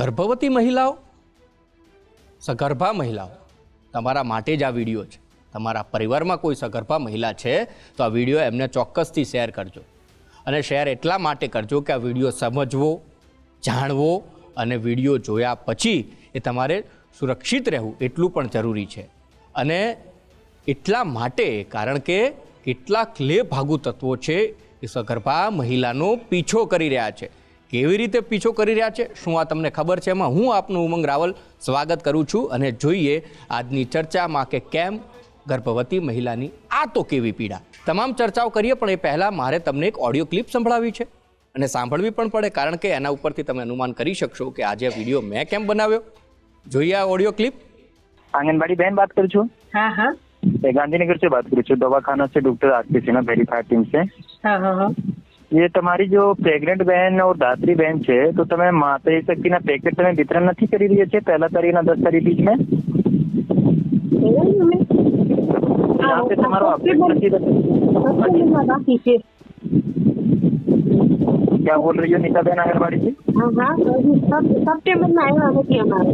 ગર્ભવતી મહિલાઓ? સગર્ભા મહિલાઓ? તમારા માટે જ આ વીડિયો છે. તમારા પરિવારમાં કોઈ સગર્ભા મહિલા છે, તો આ વીડિયો એમને ચોક્કસથી શેર કરજો. અને શેર એટલા માટે કરજો કે આ વીડિયો સમજવો, જાણવો અને વીડિયો જોયા પછી એ તમારે સુરક્ષિત રહેવું એટલું પણ જરૂરી છે. અને એટલા માટે કારણ કે કેટલાક લેભાગુ તત્વો છે એ સગર્ભા મહિલાનો પીછો કરી રહ્યા છે. કેવી રીતે પીછો કરી રહ્યા છે શું આ તમને ખબર છે એમાં હું આપનું ઉમંગ રાવલ સ્વાગત કરું છું અને જોઈએ આજની ચર્ચામાં કે કેમ ગર્ભવતી મહિલાની આ તો કેવી પીડા તમામ ચર્ચાઓ કરીએ પણ એ પહેલાં મારે તમને એક ઓડિયો ક્લિપ સંભળાવી છે અને સાંભળવી પણ પડે કારણ કે એના ઉપરથી તમે અનુમાન કરી શકશો કે આજે આ વિડીયો મેં કેમ બનાવ્યો જોઈએ આ ઓડિયો ક્લિપ आंगनबाड़ी बहन बात कर छो हाँ हाँ मैं गांधीनगर से बात करूँ છું दवाखाना से doctor Aarti Sinha verified team से हाँ हाँ हाँ ये તમારી જો પ્રેગ્નેન્ટ બહેન और દાત્રી બહેન છે તો તમે માતા શક્તિના પેકેટ તમે વિતરણ નથી કરી રહ્યા છે પહેલા તારીખના દસ તારીખ બીચમાં એવા ને અમે? यहाँ पे તમારો update નથી બતાવ્યું. સપ્ટેમ્બરમાં બાકી છે क्या बोल रही हो नीता बहन आंगनबाड़ी से હા હા હજી સપ- સપ્ટેમ્બરમાં આવ્યા નથી અમારે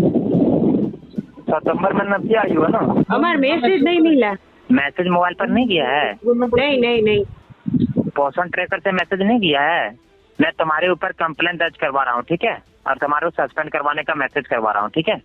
सितंबर में नहीं आई हो ना અમારે મેસેજ નહીં મિલા मैसेज मोबाइल पर नहीं किया है નહીં નહીં નહીં पोषण ट्रैकर से मैसेज नहीं किया है मैं तुम्हारे ऊपर कंप्लेंट दर्ज करवा रहा हूँ ठीक है और तुम्हारे को सस्पेंड करवाने का मैसेज करवा रहा हूँ ठीक है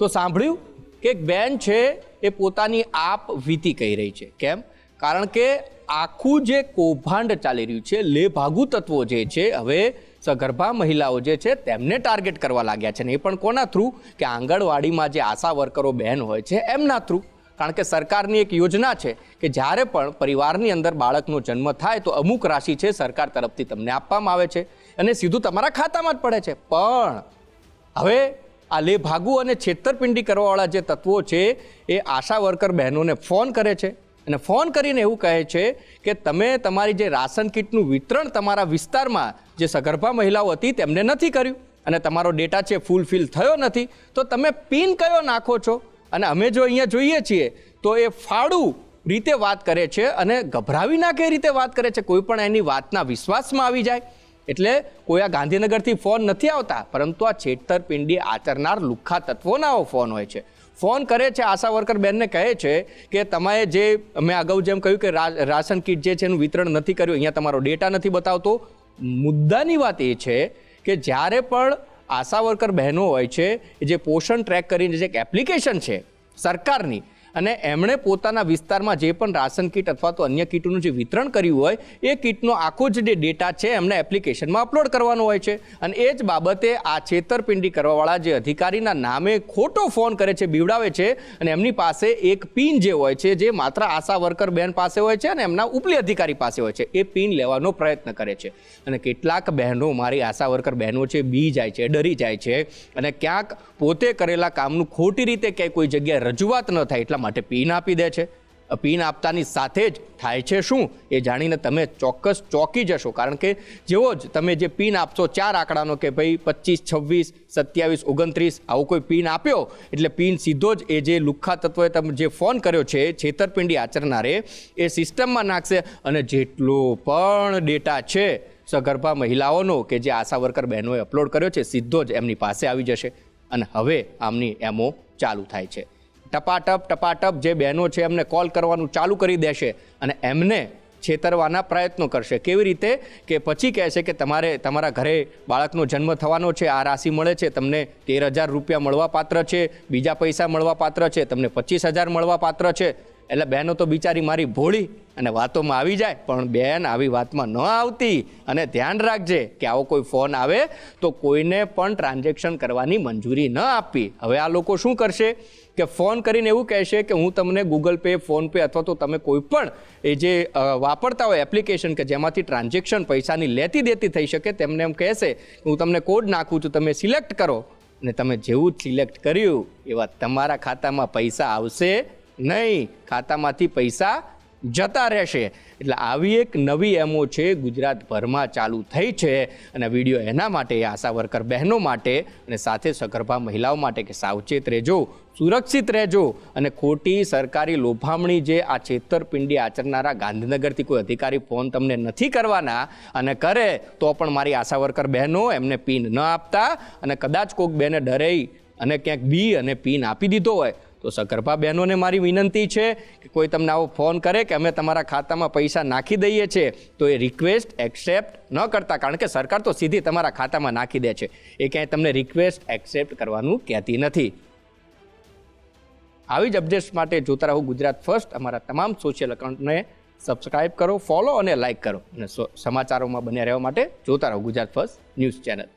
તો સાંભળ્યું કે એક બેન છે એ પોતાની આપ વીતી કહી રહી છે કેમ કારણ કે આખું જે કૌભાંડ ચાલી રહ્યું છે લેભાગુ તત્વો જે છે હવે સગર્ભા મહિલાઓ જે છે તેમને ટાર્ગેટ કરવા લાગ્યા છે ને એ પણ કોના થ્રુ કે આંગણવાડીમાં જે આશા વર્કરો બહેન હોય છે એમના થ્રુ કારણ કે સરકારની એક યોજના છે કે જ્યારે પણ પરિવારની અંદર બાળકનો જન્મ થાય તો અમુક રાશિ છે સરકાર તરફથી તમને આપવામાં આવે છે અને સીધું તમારા ખાતામાં જ પડે છે. પણ હવે આ લેભાગુ અને છેતરપિંડી કરવાવાળા જે તત્વો છે એ આશા વર્કર બહેનોને ફોન કરે છે અને ફોન કરીને એવું કહે છે કે તમે તમારી જે રાશન કીટનું વિતરણ તમારા વિસ્તારમાં જે સગર્ભા મહિલાઓ હતી તેમને નથી કર્યું અને તમારો ડેટા છે ફૂલફિલ થયો નથી તો તમે પિન કયો નાખો છો? અને અમે જો અહીંયા જોઈએ છીએ, તો એ ફાળું રીતે વાત કરે છે અને ગભરાવી નાખે રીતે વાત કરે છે, કોઈ પણ એની વાતના વિશ્વાસમાં આવી જાય. એટલે કોઈ આ ગાંધીનગરથી ફોન નથી આવતા, પરંતુ આ છેતરપિંડી આચરનાર લુખ્ખા તત્વોનાઓ ફોન હોય છે. ફોન કરે છે આશા વર્કર બેનને કહે છે કે તમે જે મેં અગાઉ જેમ કહ્યું કે રાશન કીટ જે છે એનું વિતરણ નથી કર્યું, અહીંયા તમારો ડેટા નથી બતાવતો. મુદ્દાની વાત એ છે કે જ્યારે પણ આશા વર્કર બહેનો હોય છે જે પોષણ ટ્રેક કરીને જે એક એપ્લિકેશન છે સરકારની અને એમણે પોતાના વિસ્તારમાં જે પણ રાશન કીટ અથવા તો અન્ય કીટનું જે વિતરણ કર્યું હોય, એ કીટનો આખો જ ડેટા છે એમને એપ્લિકેશનમાં અપલોડ કરવાનો હોય છે. અને એ જ બાબતે આ છેતરપિંડી કરવાવાળા જે અધિકારીના નામે ખોટો ફોન કરે છે, બીવડાવે છે અને એમની પાસે એક પિન જે હોય છે, જે માત્ર આશા વર્કર બહેન પાસે હોય છે અને એમના ઉપલી અધિકારી પાસે હોય છે, એ પિન લેવાનો પ્રયત્ન કરે છે. અને કેટલાક બહેનો, મારી આશા વર્કર બહેનો છે, બી જાય છે, ડરી જાય છે અને ક્યાંક પોતે કરેલા કામનું ખોટી રીતે ક્યાંય કોઈ જગ્યાએ રજૂઆત ન થાય એટલા માટે પિન આપી દે છે. પિન આપતાની સાથે જ થાય છે શું? એ જાણીને તમે ચોક્કસ ચોંકી જશો. કારણ કે જેવો જ તમે જે પિન આપશો, ચાર આંકડાનો કે ભાઈ પચીસ છવ્વીસ, સત્યાવીસ, ઓગણત્રીસ, આવો કોઈ પિન આપ્યો? એટલે પિન સીધો જ એ જે લુખ્ખા તત્વોએ તમે જે ફોન કર્યો છે, છેતરપિંડી આચરનારે, એ સિસ્ટમમાં નાખશે અને જેટલો પણ ડેટા છે, સગર્ભા મહિલાઓનો કે જે આશા વર્કર બહેનોએ અપલોડ કર્યો છે, સીધો જ એમની પાસે આવી જશે. અને હવે આમની એમો ચાલુ થાય છે. ટપાટપ ટપાટપ જે બહેનો છે એમને કોલ કરવાનું ચાલુ કરી દેશે અને એમને છેતરવાના પ્રયત્નો કરશે. કેવી રીતે? કે પછી કહેશે કે તમારે, તમારા ઘરે બાળકનો જન્મ થવાનો છે, આ રાશિ મળે છે, તમને તેર હજાર રૂપિયા મળવા પાત્ર છે, બીજા પૈસા મળવા પાત્ર છે, તમને પચીસ હજાર મળવા પાત્ર છે એટલે બહેનો તો બિચારી મારી ભોળી અને વાતોમાં આવી જાય, પણ બેન આવી વાતમાં ન આવતી. અને ધ્યાન રાખજે કે આવો કોઈ ફોન આવે તો કોઈને પણ ટ્રાન્ઝેક્શન કરવાની મંજૂરી ન આપવી હવે આ લોકો શું કરશે કે ફોન કરીને એવું કહેશે કે હું તમને ગૂગલ પે ફોનપે અથવા તો તમે કોઈ પણ એ જે વાપરતા હોય એપ્લિકેશન કે જેમાંથી ટ્રાન્ઝેક્શન પૈસાની લેતી દેતી થઈ શકે, તેમને એમ કહેશે કે હું તમને કોડ નાખું છું, તમે સિલેક્ટ કરો. અને તમે જેવું સિલેક્ટ કર્યું એવા તમારા ખાતામાં પૈસા આવશે નહીં, ખાતામાંથી પૈસા જતા રહેશે. એટલે આવી એક નવી એમઓ છે, ગુજરાતભરમાં ચાલુ થઈ છે અને વીડિયો એના માટે, આશા વર્કર બહેનો માટે અને સાથે સગર્ભા મહિલાઓ માટે કે સાવચેત રહેજો, સુરક્ષિત રહેજો અને ખોટી સરકારી લોભામણી જે આ છેતરપિંડી આચરનારા ગાંધીનગરથી કોઈ અધિકારી ફોન તમને નથી કરવાના અને કરે, તો પણ મારી આશા વર્કર બહેનો એમને પિન ન આપતા અને કદાચ કોઈક બેને ડરાઈ અને ક્યાંક બી અને પિન આપી દીધો હોય તો સગર્ભા બહેનોને મારી વિનંતી છે કે કોઈ તમને આવો ફોન કરે કે અમે તમારા ખાતામાં પૈસા નાખી દઈએ છીએ તો એ રિક્વેસ્ટ એક્સેપ્ટ ન કરતા, કારણ કે સરકાર તો સીધી તમારા ખાતામાં નાખી દે છે. એ ક્યાંય તમને રિક્વેસ્ટ એક્સેપ્ટ કરવાનું કહેતી નથી. આવી જ અપડેટ્સ માટે જોતા રહો ગુજરાત ફર્સ્ટ અમારા તમામ સોશિયલ એકાઉન્ટને સબસ્ક્રાઇબ કરો ફોલો અને લાઇક કરો. અને સમાચારોમાં બન્યા રહેવા માટે જોતા રહો ગુજરાત ફર્સ્ટ ન્યૂઝ ચેનલ